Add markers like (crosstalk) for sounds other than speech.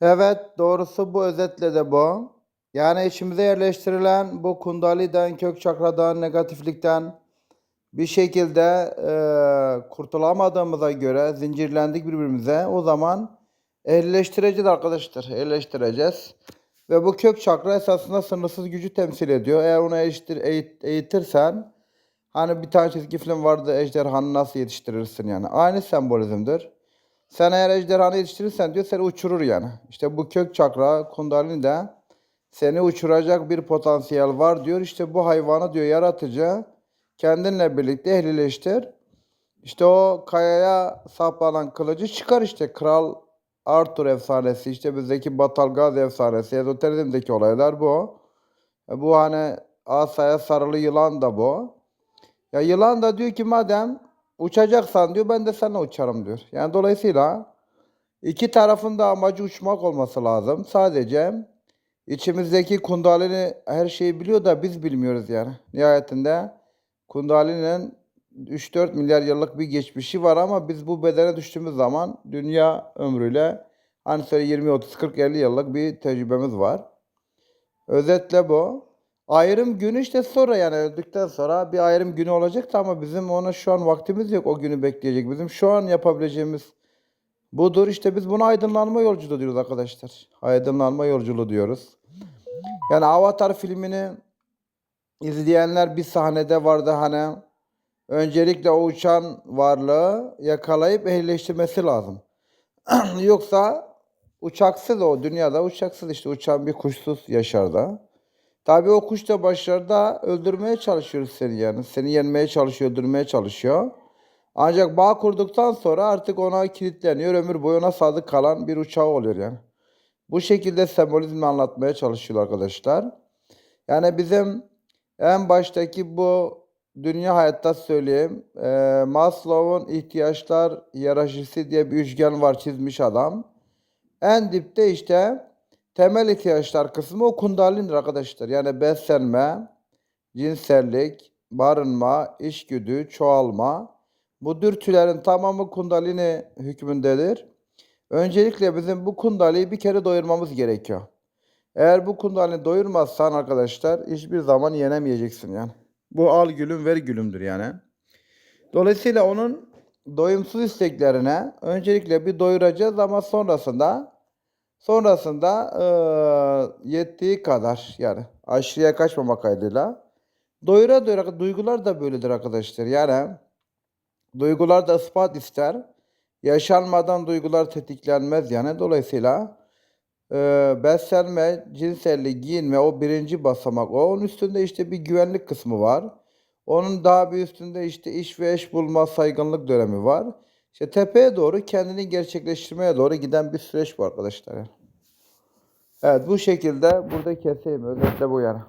Evet, doğrusu bu özetle de bu. Yani içimize yerleştirilen bu kundaliden, kök çakradan, negatiflikten bir şekilde eee, kurtulamadığımıza göre zincirlendik birbirimize. O zaman ehlileştireceğiz arkadaşlar. Ehlileştireceğiz. Ve bu kök çakra esasında sınırsız gücü temsil ediyor. Eğer onu eğitir, eğit- eğitirsen hani bir tane çizgi film vardı ejderhanı nasıl yetiştirirsin yani. Aynı sembolizmdir. Sen eğer ejderhanı yetiştirirsen diyor seni uçurur yani. İşte bu kök çakra, kundalini de seni uçuracak bir potansiyel var diyor. İşte bu hayvanı diyor yaratıcı kendinle birlikte ehlileştir. İşte o kayaya saplanan kılıcı çıkar işte. Kral Arthur efsanesi, işte bizdeki Batalgaz efsanesi, ezoterizmdeki olaylar bu. E Bu hani asaya sarılı yılan da bu. Ya yılan da diyor ki madem uçacaksan diyor ben de seninle uçarım diyor. Yani dolayısıyla iki tarafın da amacı uçmak olması lazım. Sadece içimizdeki kundalini her şeyi biliyor da biz bilmiyoruz yani. Nihayetinde kundalinin 3-4 milyar yıllık bir geçmişi var ama biz bu bedene düştüğümüz zaman dünya ömrüyle hani söyle 20 30 40 50 yıllık bir tecrübemiz var. Özetle bu. Ayrım günü işte sonra yani öldükten sonra bir ayrım günü olacaktı ama bizim ona şu an vaktimiz yok o günü bekleyecek. Bizim şu an yapabileceğimiz budur. İşte biz buna aydınlanma yolculuğu diyoruz arkadaşlar. Aydınlanma yolculuğu diyoruz. Yani Avatar filmini izleyenler bir sahnede vardı hani öncelikle o uçan varlığı yakalayıp ehlileştirmesi lazım. (clears throat) Yoksa uçaksız o dünyada uçaksız işte uçan bir kuşsuz yaşar da. Tabii o kuş da başlarda öldürmeye çalışıyoruz seni yani. Seni yenmeye çalışıyor, öldürmeye çalışıyor. Ancak bağ kurduktan sonra artık ona kilitleniyor. Ömür boyu ona sadık kalan bir uçağı oluyor yani. Bu şekilde sembolizmi anlatmaya çalışıyor arkadaşlar. Yani bizim en baştaki bu dünya hayatta söyleyeyim. Eee Maslow'un ihtiyaçlar hiyerarşisi diye bir üçgen var çizmiş adam. En dipte işte temel ihtiyaçlar kısmı o kundalindir arkadaşlar. Yani beslenme, cinsellik, barınma, içgüdü, çoğalma. Bu dürtülerin tamamı kundalini hükmündedir. Öncelikle bizim bu kundaliyi bir kere doyurmamız gerekiyor. Eğer bu kundalini doyurmazsan arkadaşlar hiçbir zaman yenemeyeceksin yani. Bu al gülüm ver gülümdür yani. Dolayısıyla onun doyumsuz isteklerine öncelikle bir doyuracağız ama sonrasında sonrasında eee, yettiği kadar yani aşırıya kaçmamak kaydıyla doyura doyura duygular da böyledir arkadaşlar. Yani duygular da ispat ister. Yaşanmadan duygular tetiklenmez yani. Dolayısıyla eee beslenme, cinsellik, giyinme o birinci basamak. O onun üstünde işte bir güvenlik kısmı var. Onun daha bir üstünde işte iş ve eş bulma saygınlık dönemi var. İşte tepeye doğru kendini gerçekleştirmeye doğru giden bir süreç bu arkadaşlar. Evet bu şekilde burada keseyim. Özetle bu yani.